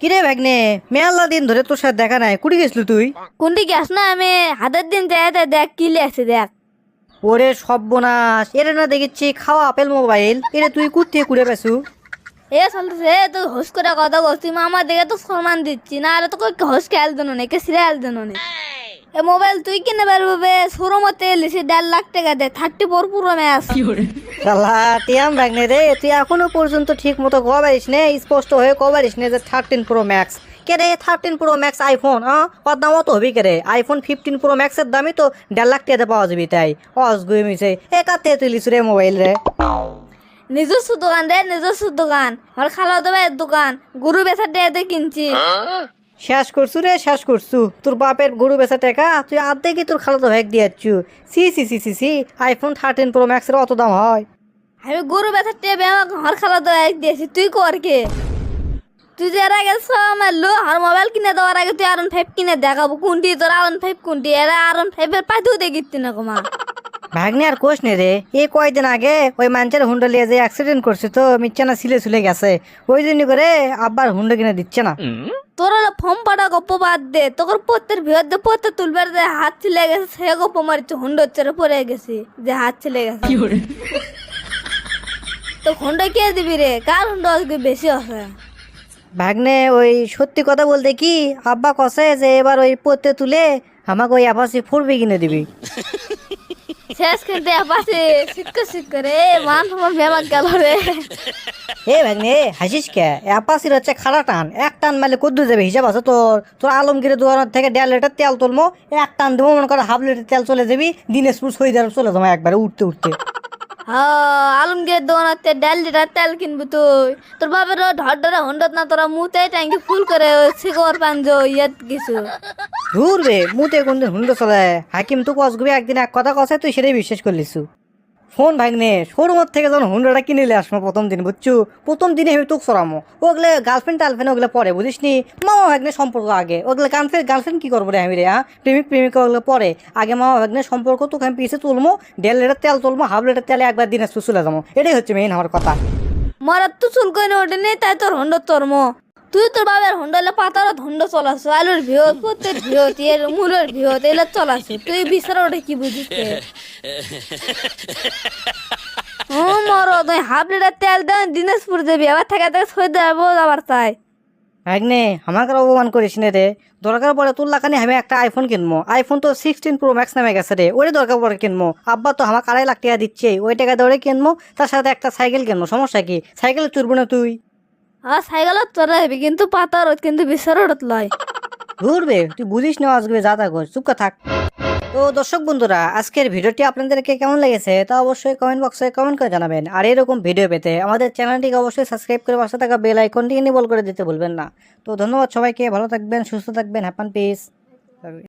কিরে ভাগ্নে মেলা দিন ধরে তোর সাথে দেখা নাই কুড়ি গেছিলি তুই? কোন কোনটি গ্যাস না আমি? হাতের দিন যাই দেখ কি আছে দেখ। ওরে সর্বনাশ এরে না দেখেছি খাওয়া আপেল মোবাইল এরে তুই কুত্তে কুড়ে পেছু এ চলতেছে তুই হোস করে কথা বলছি আমার দিকে তো সম্মান দিচ্ছি না আরে তোকে হোস খেয়াল দেনো নে কে সিরিয়াল দেনো নে? এ মোবাইল তুই কিনে পারব বে শোরুমতে লিসি দেড় লাখ টাকা দে থার্টি ফোর পুরো ম্যাচ শালা টিয়াম ভাগ্নে রে তুই এখনও পর্যন্ত ঠিক মতো কবারিস নে স্পষ্ট হয়ে কবারিস নে যে থার্টিন প্রো ম্যাক্স কে রে থার্টিন প্রো ম্যাক্স আইফোন হ্যাঁ ওর দাম অত হবি কে রে? আইফোন ফিফটিন প্রো ম্যাক্সের দামই তো দেড় লাখ টাকাতে পাওয়া যাবি তাই। অসগুই মিছে। এ কাতে তুই লিসু রে মোবাইল রে। নিজস্ব দোকান রে নিজস্ব দোকান। আমার খালা দেবের দোকান। গরু কিনছি। শেষ করছু রে শেষ করছু। তোর বাপের গরু বেচা টাকা তুই আর্ধেকই তোর খালাতো ভাগ দিয়াচ্ছু। C C C C C iPhone thirteen pro ম্যাক্সের অত দাম হয়। আমি গরু বেচা টেবে আমার ঘর খালা দেওয়া দিয়েছি। তুই কর কে? তুই যে এর আগে মারলো আর মোবাইল কিনে দেওয়ার আগে তুই আরন ফাইভ কিনে দেখাবো। কোনটি তোর আরন ফাইভ কোনটি এরা? আরন ফাইভের পাঠিয়েও দেখিতি না কমা ভাগ্নে আর কোষ নে রে। এই কয়দিন আগে ওই মানুষের হুন্ডা লিয়ে যে অ্যাক্সিডেন্ট করছে তো মিচ্ছানা সিলে সুলে গেছে। ওই জন্য করে আব্বার হুন্ডা কিনে দিচ্ছে না। তোর হলো ফর্ম পাটা গপ্প বাদ দে। তোর পত্তের ভিতর দে পত্তে তুলবার যে হাত ছিলে গেছে সে গপ্প মারিছে হুন্ডো চেরে পড়ে গেছে যে হাত ছিলে গেছে। তো হুন্ডা কে দিবি রে? কার হুন্ডা আজকে বেশি আছে? ভাগ্নে ওই সত্যি কথা বলতে কি আব্বা কষে যে এবার ওই পড়তে তুলে আমাকে ওই আপাসি ফুরবি কিনে দিবি। শেষ কিন্তু পাশে শিক্ষক শিক্ষক রে মান তোমার বেমাক গেল রে। এ ভাগ্নে হাসিস কে? অ্যাপাসির হচ্ছে খাড়া টান। এক টান মারলে কদ্দু যাবে হিসাব আছে তোর। তোর আলমগীরের দোকানের থেকে দেড় লিটার তেল তুলমো এক টান দেবো মনে করে হাফ লিটার তেল চলে যাবি দিনাজপুর সইদার চলে যাব একবারে উঠতে উঠতে। আলমগীর দোকানতে ডাল লিটার তেল কিনবি তুই। তোর বাপের ঢর ঢরে হন্ডত না, তোরা মুতে ট্যাঙ্কি ফুল করে শিকর পান ইয়াত কিছু। দূর রে মুতে কোন হুন্ডো চলে। হাকিম তো কসগুবি একদিন এক কথা কষে তুই সেটাই বিশ্বাস করলিছু ফোন ভাগ্নে শোরুমের থেকে যখন হুন্ডাটা কিনে নিলে আসব প্রথম দিন, বুঝছু? প্রথম দিনে আমি তোকে সরামো ওগুলো গার্লফ্রেন্ড টার্লফ্রেন্ড ওগুলো পরে বুঝিস নি মামা ভাগ্নে সম্পর্ক আগে। ওগুলো গার্লফ্রেন্ড গার্লফ্রেন্ড কি করব রে আমি রে হ্যাঁ প্রেমিক প্রেমিকা ওগুলো পরে আগে মামা ভাগ্নে সম্পর্ক তোকে আমি পিছিয়ে তুলবো দেড় লিটার তেল তুলবো হাফ লিটার তেলে একবার দিনে চলে যাব এটাই হচ্ছে মেইন আমার কথা। মরার তো চুল কই ওঠে নেই, তাই তোর হন্ড তোরমো তুই তোর বাবার হন্ডলে পাতার হন্ড চলাস আলুর ভিহত পুতের ভিহত এর মূলের ভিহত এগুলো চলাস তুই বিচার ওটা কি বুঝিস? ও মর তুই হাফ লিটার তেল দেন দিনাজপুর দেবি আবার থেকে থেকে সই দেবো আবার তাই ভাগ্নে আমাকে অপমান করিস না রে। দরকার পড়ে তোর লাগানি আমি একটা আইফোন কিনবো আইফোন তো সিক্সটিন প্রো ম্যাক্স নামে গেছে রে ওরে দরকার পড়ে কিনবো আব্বা তো আমাকে আড়াই লাখ টাকা দিচ্ছে ওই টাকা দৌড়ে কিনবো তার সাথে একটা সাইকেল কিনবো সমস্যা কি? সাইকেল চুরবো না তুই? আর সাইকেলত চলে যাবি কিন্তু পাতার কিন্তু বিচার ওটা লয়। ঘুরবে তুই বুঝিস না আজকে যা তা কর। চুপ থাক। তো দর্শক বন্ধুরা, আজকের ভিডিওটি আপনাদেরকে কেমন লেগেছে তা অবশ্যই কমেন্ট বক্সে কমেন্ট করে জানাবেন। আর এরকম ভিডিও পেতে আমাদের চ্যানেলটিকে অবশ্যই সাবস্ক্রাইব করে পাশে থাকা বেল আইকনটি এনেবল করে দিতে ভুলবেন না। তো ধন্যবাদ সবাইকে, ভালো থাকবেন, সুস্থ থাকবেন হ্যাপান পিস